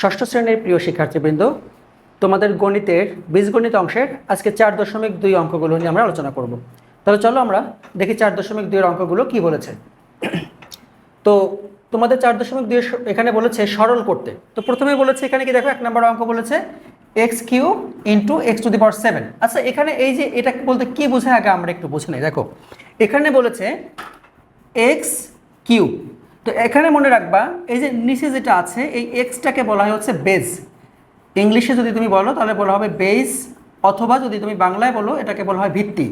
ষষ্ঠ শ্রেণির প্রিয় শিক্ষার্থীবৃন্দ, তোমাদের গণিতের বীজগণিত অংশের আজকে চার দশমিক দুই অঙ্কগুলো নিয়ে আমরা আলোচনা করব। তাহলে চলো আমরা দেখি চার দশমিক দুইয়ের অঙ্কগুলো কি বলেছে। তো তোমাদের চার দশমিক দুই এখানে বলেছে সরল করতে। তো প্রথমে বলেছে এখানে কি দেখো, এক নম্বর অঙ্ক বলেছে X cube into X to the power seven. আচ্ছা এখানে এই যে এটা বলতে কি বোঝায়, আগে আমরা একটু বুঝে নেই। দেখো, এখানে বলেছে এক্স কিউ তো এখানে মনে রাখবা, এই যে নিচে যেটা আছে, এই এক্সটাকে বলা হয় হচ্ছে বেজ ইংলিশে যদি তুমি বলো, তাহলে বলা হবে বেজ অথবা যদি তুমি বাংলায় বলো, এটাকে বলা হয় ভিত্তি।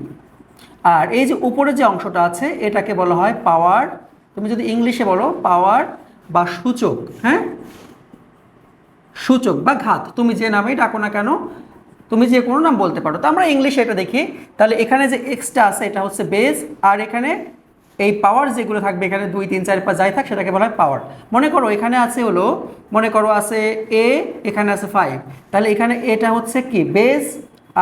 আর এই যে উপরে যে অংশটা আছে, এটাকে বলা হয় পাওয়ার তুমি যদি ইংলিশে বলো পাওয়ার বা সূচক হ্যাঁ? সূচক বা ঘাত, তুমি যে নামেই ডাকো না কেন, তুমি যে কোনো নাম বলতে পারো। তো আমরা ইংলিশে এটা দেখি। তাহলে এখানে যে এক্সটা আছে, এটা হচ্ছে বেস আর এখানে এই পাওয়ার যেগুলো থাকবে, এখানে দুই, তিন, চার, পাঁচ যাই থাক, সেটাকে বলা হয় পাওয়ার মনে করো, এখানে আছে হলো, মনে করো আছে এ এখানে আছে ফাইভ তাহলে এখানে এটা হচ্ছে কি? বেস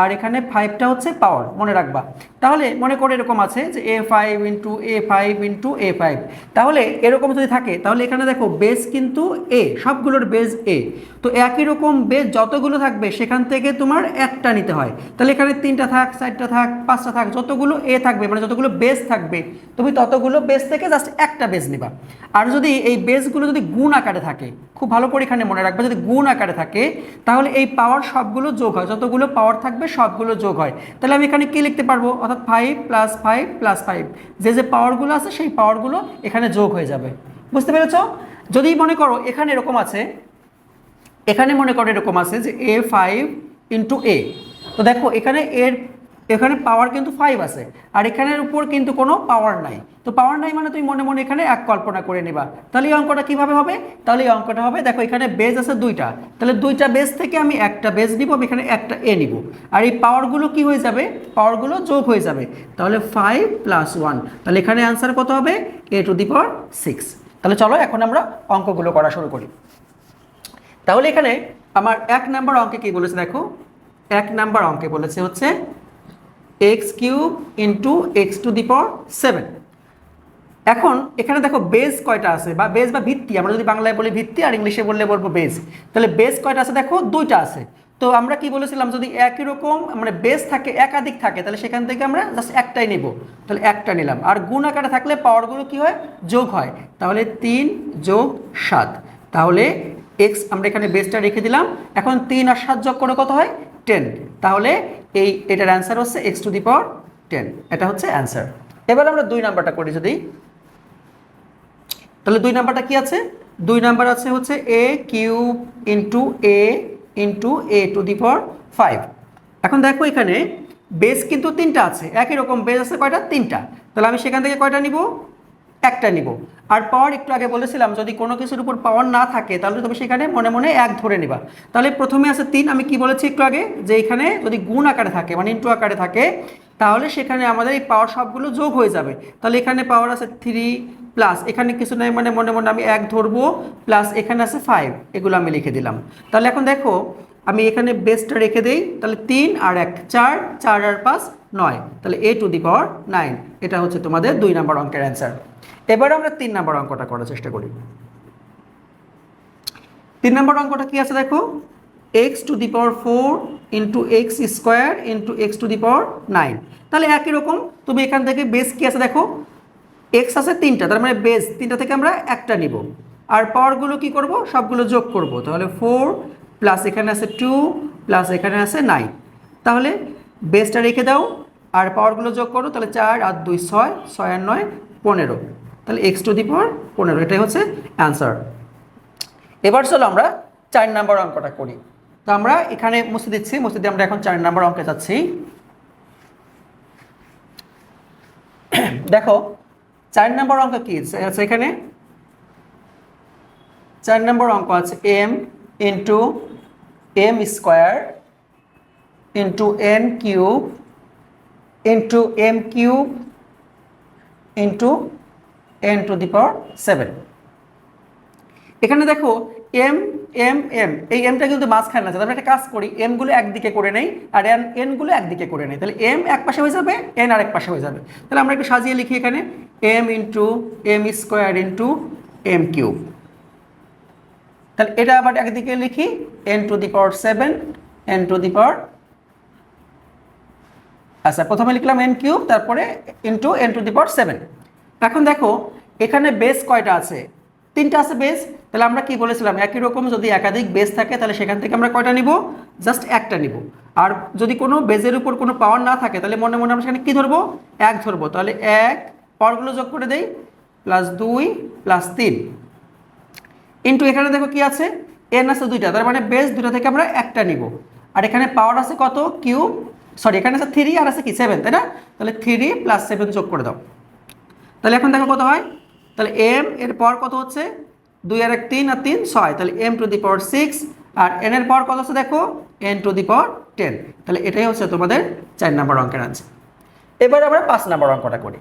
আর এখানে ফাইভটা হচ্ছে পাওয়ার মনে রাখবা। তাহলে মনে করো এরকম আছে যে A five into A five into A five তাহলে এরকম যদি থাকে, তাহলে এখানে দেখো বেস কিন্তু এ সবগুলোর বেস এ তো একই রকম বেস যতগুলো থাকবে, সেখান থেকে তোমার একটা নিতে হয়। তাহলে এখানে তিনটা থাক, চারটা থাক, পাঁচটা থাক, যতগুলো এ থাকবে মানে যতগুলো বেস থাকবে, তুমি ততগুলো বেস থেকে জাস্ট একটা বেস নিবা। আর যদি এই বেসগুলো যদি গুণ আকারে থাকে, খুব ভালো করে এখানে মনে রাখবে, যদি গুণ আকারে থাকে, তাহলে এই পাওয়ার সবগুলো যোগ হয়। যতগুলো পাওয়ার থাকবে সবগুলো যোগ হয়। তাহলে আমি এখানে কী লিখতে পারব? অর্থাৎ five plus five plus five যে যে পাওয়ারগুলো আছে, সেই পাওয়ারগুলো এখানে যোগ হয়ে যাবে। বুঝতে পেরেছ? যদি মনে করো এখানে এরকম আছে, এখানে মনে করো এরকম আছে যে এ ফাইভ ইন্টু এ তো দেখো, এখানে এর এখানে পাওয়ার কিন্তু ফাইভ আছে। আর এখানের উপর কিন্তু কোনো পাওয়ার নাই। তো পাওয়ার নাই মানে তুমি মনে মনে এখানে এক কল্পনা করে নিবা। তাহলে এই অঙ্কটা কীভাবে হবে? তাহলে এই অঙ্কটা হবে, দেখো এখানে বেজ আছে দুইটা। তাহলে দুইটা বেজ থেকে আমি একটা বেজ নিব, আমি এখানে একটা এ নিব। আর এই পাওয়ারগুলো কি হয়ে যাবে? পাওয়ারগুলো যোগ হয়ে যাবে। তাহলে ফাইভ প্লাস ওয়ান তাহলে এখানে অ্যান্সার কত হবে? এ টু দি পাওয়ার সিক্স তাহলে চলো এখন আমরা অঙ্কগুলো করা শুরু করি। তাহলে এখানে আমার এক নাম্বার অঙ্কে কি বলেছে দেখো? এক নাম্বার অঙ্কে বলেছে হচ্ছে X cube into X to the power seven এখন এখানে দেখো বেস কয়টা আছে বা বেস বা ভিত্তি, আমরা যদি বাংলায় বলি ভিত্তি আর ইংলিশে বললে বলব বেস তাহলে বেস কয়টা আছে দেখো? দুইটা আছে। তো আমরা কি বলেছিলাম, যদি একই রকম মানে বেস থাকে, একাধিক থাকে, তাহলে সেখান থেকে আমরা জাস্ট একটাই নিব। তাহলে একটা নিলাম। আর গুণ আকারে থাকলে পাওয়ারগুলো কি হয়? যোগ হয়। তাহলে তিন যোগ সাত। তাহলে এক্স আমরা এখানে বেসটা রেখে দিলাম। এখন তিন আর সাত যোগ করে কত হয়? টেন তাহলে এই, এটার অ্যান্সার হচ্ছে X to the power ten এটা হচ্ছে অ্যান্সার এবার আমরা দুই নাম্বারটা করি যদি। তাহলে দুই নাম্বারটা কি আছে? দুই নাম্বার আছে হচ্ছে A cube into A into A to the power five এখন দেখো এখানে বেস কিন্তু তিনটা আছে। একই রকম বেস আছে কয়টা? তিনটা। তাহলে আমি সেখান থেকে কয়টা নিব? একটা নিব। আর পাওয়ার একটু আগে বলেছিলাম, যদি কোনো কিছুর উপর পাওয়ার না থাকে, তাহলে তুমি সেখানে মনে মনে এক ধরে নিবা। তাহলে প্রথমে আছে তিন, আমি কি বলেছি একটু আগে? যে এখানে যদি গুণ আকারে থাকে মানে ইন্টু আকারে থাকে, তাহলে সেখানে আমাদের এই পাওয়ার সবগুলো যোগ হয়ে যাবে। তাহলে এখানে পাওয়ার আছে থ্রি প্লাস এখানে কিছু নেই মানে মনে মনে আমি এক ধরবো প্লাস এখানে আছে ফাইভ এগুলো আমি লিখে দিলাম। তাহলে এখন দেখো, আমি এখানে বেসটা রেখে দিই, তাহলে তিন আর এক, চার চার আর পাঁচ, নয়। তাহলে এ টু দি পাওয়ার নাইন এটা হচ্ছে তোমাদের দুই নম্বর অঙ্কের অ্যান্সার এবার আমরা তিন নম্বর অঙ্কটা করার চেষ্টা করি। তিন নম্বর অঙ্কটা কি আছে দেখো? X to the power four into X square into X to the power nine তাহলে একই রকম, তুমি এখান থেকে বেস কি আছে দেখো? এক্স আছে তিনটা, তার মানে বেস তিনটা থেকে আমরা একটা নিব। আর পাওয়ারগুলো কি করব? সবগুলো যোগ করব। তাহলে ফোর প্লাস এখানে আছে টু প্লাস এখানে আছে নাইন তাহলে বেসটা রেখে দাও, আর পাওয়ারগুলো যোগ করো, তাহলে চার আর দুই, ছয় ছয় আর নয়, পনেরো। তাহলে এক্স টু দি পাওয়ার পনেরো, এটাই হচ্ছে অ্যান্সার এবার চলো আমরা চার নাম্বার অঙ্কটা করি। তো আমরা এখানে মুছে দিচ্ছি, মুছে দিয়ে আমরা এখন চার নাম্বার অঙ্কে যাচ্ছি। দেখো, চার নম্বর অঙ্ক কি? আছে এখানে? চার নম্বর অঙ্ক আছে M into M square into N cube into M cube into N to the power seven এখানে দেখো এম এম এম এই এমটা কিন্তু মাঝখানে আছে। আমরা একটা কাজ করি এমগুলো একদিকে করে নেই আর এন এনগুলো একদিকে করে নেই। তাহলে এম এক পাশে হয়ে যাবে এন আরেক পাশে হয়ে যাবে। তাহলে আমরা একটু সাজিয়ে লিখি এখানে M into M square into M cube তাহলে এটা আবার একদিকে লিখি N to the power seven N to the power আচ্ছা প্রথমে লিখলাম এন কিউব তারপরে into N to the power seven এখন দেখো এখানে বেস কয়টা আছে? তিনটা আছে বেস তাহলে আমরা কি বলেছিলাম? একই রকম যদি একাধিক বেস থাকে, তাহলে সেখান থেকে আমরা কয়টা নিব? জাস্ট একটা নিব। আর যদি কোনো বেজের উপর কোনো পাওয়ার না থাকে, তাহলে মনে মনে আমরা সেখানে কী ধরবো? এক ধরবো। তাহলে এক পাওয়ারগুলো যোগ করে দেই প্লাস দুই প্লাস তিন। ইন্টু এখানে দেখো কি আছে? এন আছে দুইটা, তার মানে বেস দুইটা থেকে আমরা একটা নিব। আর এখানে পাওয়ার আছে কত? কিউ সরি এখানে আছে থ্রি আর আছে কি? সেভেন তাই না? তাহলে থ্রি প্লাস সেভেন যোগ করে দাও। তাহলে এখন দেখো কত হয়? তাহলে এম এর পাওয়ার কত হচ্ছে? দুই আর এক তিন আর তিন ছয়। তাহলে M to the power six R N এর পাওয়ার কত হচ্ছে দেখো? N to the power ten তাহলে এটাই হচ্ছে তোমাদের চার নাম্বার অঙ্কের আনসার এবার আমরা পাঁচ নাম্বার অঙ্কটা করি।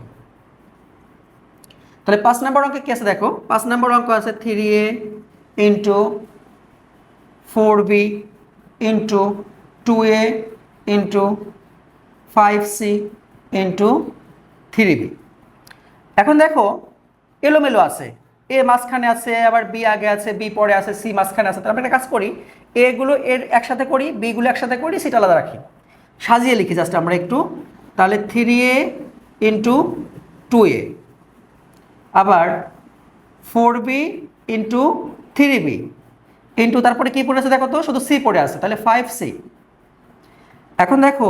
তাহলে পাঁচ নাম্বার অঙ্কে কি আছে দেখো? পাঁচ নাম্বার অঙ্ক আছে three A into four B into two A into five C into three B এখন দেখো এলোমেলো আছে। এ মাঝখানে আছে, আবার বি আগে আছে, বি পরে আছে, সি মাঝখানে আছে। তারপরে একটা কাজ করি, এগুলো এর একসাথে করি, বিগুলো একসাথে করি, সেটা আলাদা রাখি। সাজিয়ে লিখি জাস্ট আমরা একটু। তাহলে three A into two A আবার four B into three B into তারপরে কী পড়ে আছে দেখো তো? শুধু সি পড়ে আছে। তাহলে ফাইভ সি এখন দেখো,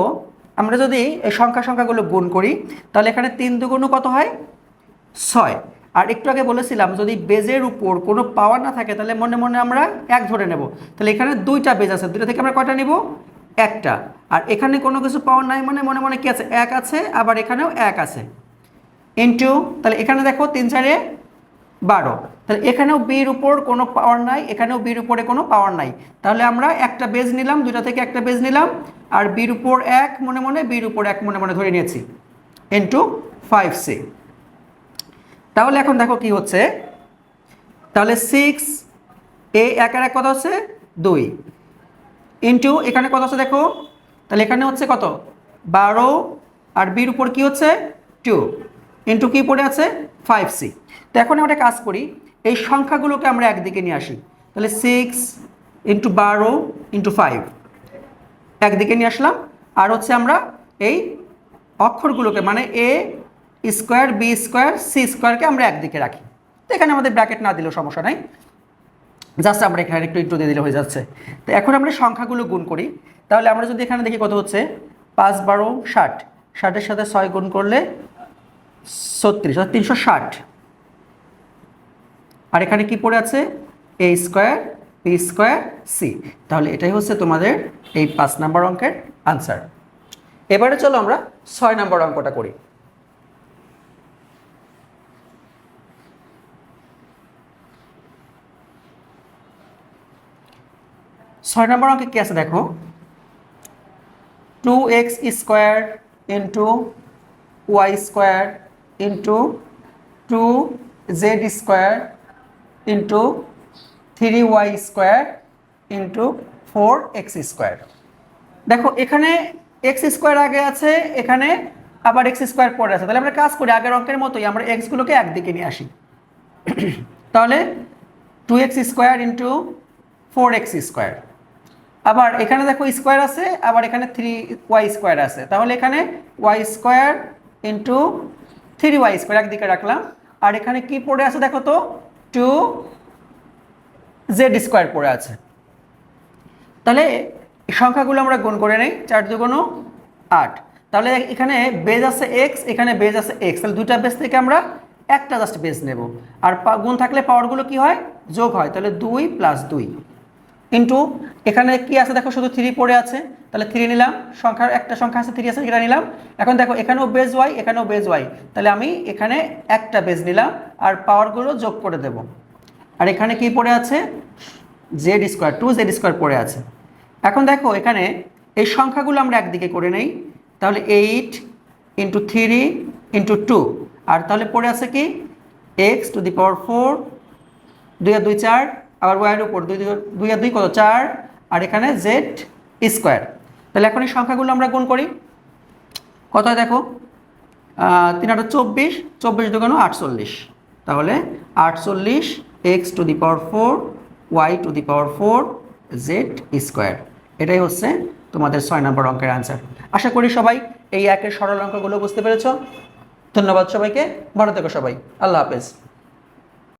আমরা যদি এই সংখ্যা সংখ্যাগুলো গুণ করি, তাহলে এখানে তিন দুগুণ কত হয়? ছয়। আর একটু আগে বলেছিলাম, যদি বেজের উপর কোনো পাওয়ার না থাকে, তাহলে মনে মনে আমরা এক ধরে নেব। তাহলে এখানে দুইটা বেজ আছে দুইটা থেকে আমরা কয়টা নিব? একটা। আর এখানে কোনো কিছু পাওয়ার নাই মানে মনে মনে কি আছে? এক আছে, আবার এখানেও এক আছে। ইন্টু তাহলে এখানে দেখো তিন চারে বারো। তাহলে এখানেও বির উপর কোনো পাওয়ার নাই, এখানেও বির উপরে কোনো পাওয়ার নাই। তাহলে আমরা একটা বেজ নিলাম, দুইটা থেকে একটা বেজ নিলাম, আর বির উপর এক মনে মনে, বির উপর এক মনে মনে ধরে নিয়েছি। ইন্টু ফাইভ সি তাহলে এখন দেখো কি হচ্ছে। তাহলে সিক্স এ একের এক কত হচ্ছে? দুই। ইন্টু এখানে কত আছে দেখো? তাহলে এখানে হচ্ছে কত? বারো। আর বির উপর কি হচ্ছে? টু ইন্টু কি পড়ে আছে? ফাইভ সি তো এখন আমরা কাজ করি, এই সংখ্যাগুলোকে আমরা একদিকে নিয়ে আসি। তাহলে সিক্স ইন্টু বারো ইন্টু ফাইভ একদিকে নিয়ে আসলাম। আর হচ্ছে আমরা এই অক্ষরগুলোকে মানে A square, B square, C স্কোয়ারকে আমরা একদিকে রাখি। তো এখানে আমাদের ব্র্যাকেট না দিলেও সমস্যা নাই। জাস্ট আমরা এখানে একটু একটু দিয়ে দিলে হয়ে যাচ্ছে। তো এখন আমরা সংখ্যাগুলো গুণ করি। তাহলে আমরা যদি এখানে দেখি কত হচ্ছে? পাঁচ, বারো, ষাট। ষাটের সাথে ছয় গুণ করলে ছত্রিশ, অর্থাৎ তিনশো ষাট। আর এখানে কি পড়ে আছে? A square, B square, C. তাহলে এটাই হচ্ছে তোমাদের এই পাঁচ নাম্বার অঙ্কের আনসার। এবারে চলো আমরা ছয় নাম্বার অঙ্কটা করি। ছয় নম্বর অঙ্কে কি আছে দেখো? Two X square into Y square into two Z square into three Y square into four X square দেখো, এখানে এক্স স্কোয়ার আগে আছে, এখানে আবার এক্স স্কোয়ার পরে আছে। তাহলে আমরা কাজ করি, আগের অঙ্কের মতোই আমরা এক্সগুলোকে একদিকে নিয়ে আসি। তাহলে two X square into four X square আবার এখানে দেখো স্কোয়ার আছে, আবার এখানে থ্রি ওয়াই স্কোয়ার আছে। তাহলে এখানে Y square into three Y square, একদিকে রাখলাম। আর এখানে কি পড়ে আছে দেখো তো? টু জেড স্কোয়ার পড়ে আছে। তাহলে সংখ্যাগুলো আমরা গুণ করে নেই, চার দুগুণ আট। তাহলে এখানে বেজ আছে এক্স এখানে বেজ আছে এক্স তাহলে দুইটা বেজ থেকে আমরা একটা জাস্ট বেজ নেব। আর গুণ থাকলে পাওয়ারগুলো কি হয়? যোগ হয়। তাহলে দুই প্লাস দুই। ইন্টু এখানে কি আছে? দেখো, শুধু থ্রি পড়ে আছে। তাহলে থ্রি নিলাম। সংখ্যার একটা সংখ্যা আছে থ্রি আছে এটা নিলাম। এখন দেখো, এখানেও বেজ ওয়াই এখানেও বেজ ওয়াই তাহলে আমি এখানে একটা বেজ নিলাম আর পাওয়ারগুলো যোগ করে দেব। আর এখানে কি পড়ে আছে? Z square two Z square পড়ে আছে। এখন দেখো, এখানে এই সংখ্যাগুলো আমরা একদিকে করে নেই। তাহলে eight into three into two আর তাহলে পড়ে আছে কি? X to the power four দুই আর দুই চার আবার ওয়াইয়ের উপর দুই দুই- আর দুই কত? চার। আর এখানে জেড স্কোয়ার তাহলে এখন এই সংখ্যাগুলো আমরা গুণ করি। কত দেখো? তিন আট চব্বিশ চব্বিশ দুগুণ আটচল্লিশ। তাহলে আটচল্লিশ X to the power four Y to the power four Z square এটাই হচ্ছে তোমাদের ছয় নম্বর অঙ্কের আনসার আশা করি সবাই এই একের সরল অঙ্কগুলো বুঝতে পেরেছ। ধন্যবাদ সবাইকে। ভালো থেকো সবাই। আল্লাহ হাফেজ।